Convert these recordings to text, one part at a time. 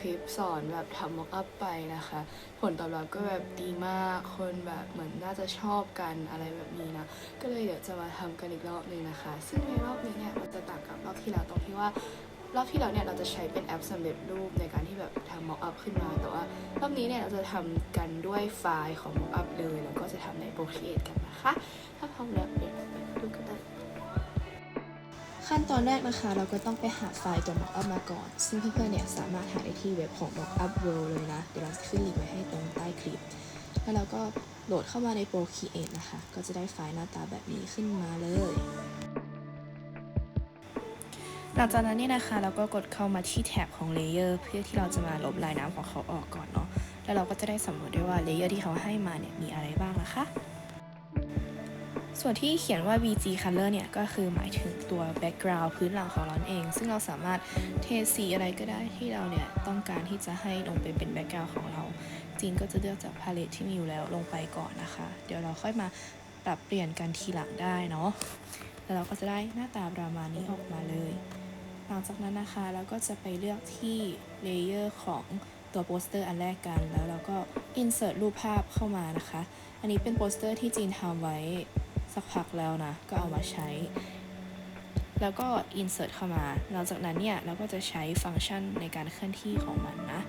คลิปสอนแบบทำม็อกอัพไปนะคะ ผลตอบรับก็แบบดีมากคนแบบเหมือนน่าจะชอบกันอะไรแบบนี้นะ ก็เลยเดี๋ยวจะมาทำกันอีกรอบหนึงนะคะ ซึ่งในรอบนี้เนี่ยมันจะต่างกับรอบที่แล้วตรงที่ว่ารอบที่แล้วเนี่ยเราจะใช้เป็นแอปสำเร็จรูปในการที่แบบทำม็อกอัพขึ้นมา แต่ว่ารอบนี้เนี่ยเราจะทำกันด้วยไฟล์ของม็อกอัพเลย แล้วก็จะทำใน Procreate กันนะคะ ถ้าพร้อมแล้วเดี๋ยว ขั้นตอนแรกนะคะ เราก็ต้องไปหาไฟล์ตัว mockup มาก่อน ซึ่งเพื่อนๆเนี่ยสามารถหาได้ที่เว็บของ mockup world เลยนะ เดี๋ยวเราจะขึ้นลิงก์ไว้ให้ตรงใต้คลิป แล้วเราก็โหลดเข้ามาใน Procreate นะคะ ก็จะได้ไฟล์หน้าตาแบบนี้ขึ้นมาเลย หลังจากนั้นเนี่ยนะคะ เราก็กดเข้ามาที่แท็บของ Layer เพื่อที่เราจะมาลบลายน้ำของเขาออกก่อนเนาะ แล้วเราก็จะได้สำรวจด้วยว่า Layer ที่เขาให้มาเนี่ยมีอะไรบ้างนะคะ ส่วนที่เขียนว่า VG Color เนี่ย ก็คือหมายถึงตัว background พื้นหลังของเราเอง ซึ่งเราสามารถเทสีอะไรก็ได้ที่เราเนี่ย ต้องการที่จะให้ลงไปเป็น background ของเราจริงก็จะเลือกจาก palette ที่มีอยู่แล้วลงไปก่อนนะคะ เดี๋ยวเราค่อยมาปรับเปลี่ยนกันทีหลังได้เนาะ แล้วเราก็จะได้หน้าตาประมาณนี้ออกมาเลย หลังจากนั้นนะคะเราก็จะไปเลือกที่ layer ของตัวโปสเตอร์อันแรกกัน แล้วเราก็ insert รูปภาพเข้ามานะคะ อันนี้เป็นโปสเตอร์ที่จีนทำไว้ สักพักแล้วนะ ก็เอามาใช้ แล้วก็ insert เข้ามาหลังจากนั้นเนี่ย เราก็จะใช้ฟังก์ชันในการเคลื่อนที่ของมันนะ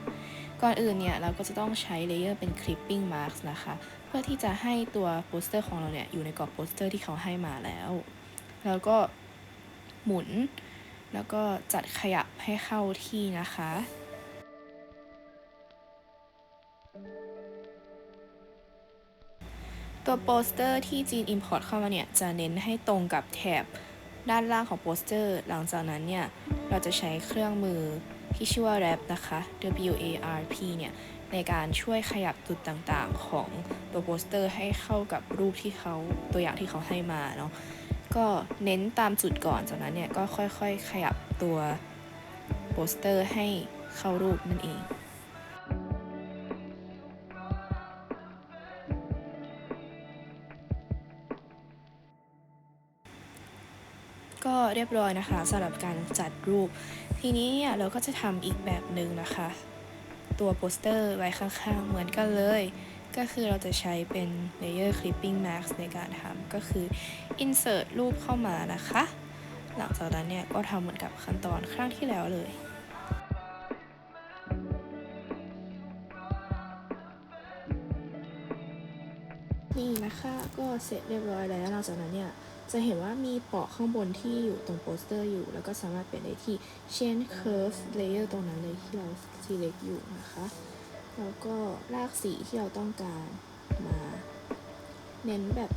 ก่อนอื่นเนี่ย เราก็จะต้องใช้เลเยอร์เป็น clipping marks นะคะ เพื่อที่จะให้ตัวโปสเตอร์ของเราเนี่ย อยู่ในกรอบโปสเตอร์ที่เขาให้มาแล้ว แล้วก็หมุน แล้วก็จัดขยับให้เข้าที่นะคะ ตัวโปสเตอร์ที่จีน Import เข้ามาเนี่ย จะเน้นให้ตรงกับแถบด้านล่างของโปสเตอร์ หลังจากนั้นเนี่ย เราจะใช้เครื่องมือที่ชื่อว่า Wrap นะคะ W A R P เนี่ย ในการช่วยขยับจุดต่างๆ ของตัวโปสเตอร์ให้เข้ากับรูปที่เขาตัวอย่างที่เขาให้มาเนาะก็เน้นตามจุดก่อนจากนั้นเนี่ย ก็ค่อยๆ ขยับตัวโปสเตอร์ให้เข้ารูปนั่นเอง ก็เรียบร้อยนะคะสำหรับการจัดรูป ทีนี้เนี่ยเราก็จะทำอีกแบบหนึ่งนะคะ ตัวโปสเตอร์ไว้ข้างๆ เหมือนกันเลย ก็คือเราจะใช้เป็น layer clipping mask ในการทำก็คือ insert รูปเข้ามานะคะ หลังจากนั้นเนี่ยก็ทำเหมือนกับขั้นตอนครั้งที่แล้วเลยนี่นะคะก็เสร็จเรียบร้อยแล้วหลังจากนั้นเนี่ย จะเห็นว่ามีเปาะข้างบนที่อยู่ตรงโปสเตอร์อยู่ แล้วก็สามารถเปลี่ยนได้ที่ change curve layer ตรงนั้นเลยที่เรา select อยู่นะคะ แล้วก็ลากสีที่เราต้องการมา เน้นแบบ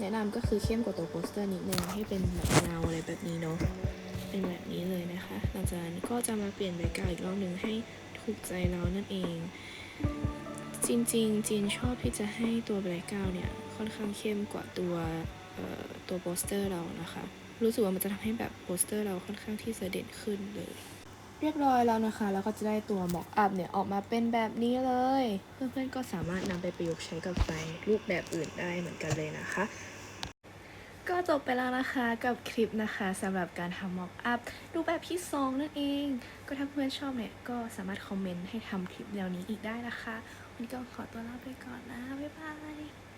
แนะนำก็คือเข้มกว่าตัวโปสเตอร์นิดนึงให้เป็นแบบเงาอะไรแบบนี้เนาะเป็นแบบนี้เลยนะคะหลังจากนั้นก็จะมาเปลี่ยนแบ็กาวอีกรอบหนึ่งให้ถูกใจเรานั่นเอง จริงๆจีนชอบที่จะให้ตัวแบล็กกาวเนี่ยค่อนข้างเข้มกว่าตัว ตัวโปสเตอร์เรานะคะ รู้สึกว่ามันจะทำให้แบบโปสเตอร์เราค่อนข้างที่จะเด่นขึ้นเลย เรียบร้อยแล้วนะคะแล้วก็จะได้ตัว mock up เนี่ยออกมาเป็นแบบนี้เลย เพื่อนๆก็สามารถนำไปประยุกต์ใช้กับไฟรูปแบบอื่นได้เหมือนกันเลยนะคะก็จบไปแล้วนะคะกับคลิปนะคะสำหรับการทำ mock up รูปแบบที่ 2 นั่นเอง ก็ถ้าเพื่อนชอบเนี่ยก็สามารถคอมเมนต์ให้ทำคลิปแนวนี้อีกได้นะคะ วันนี้ก็ขอตัวลาไปก่อนนะ บ๊ายบาย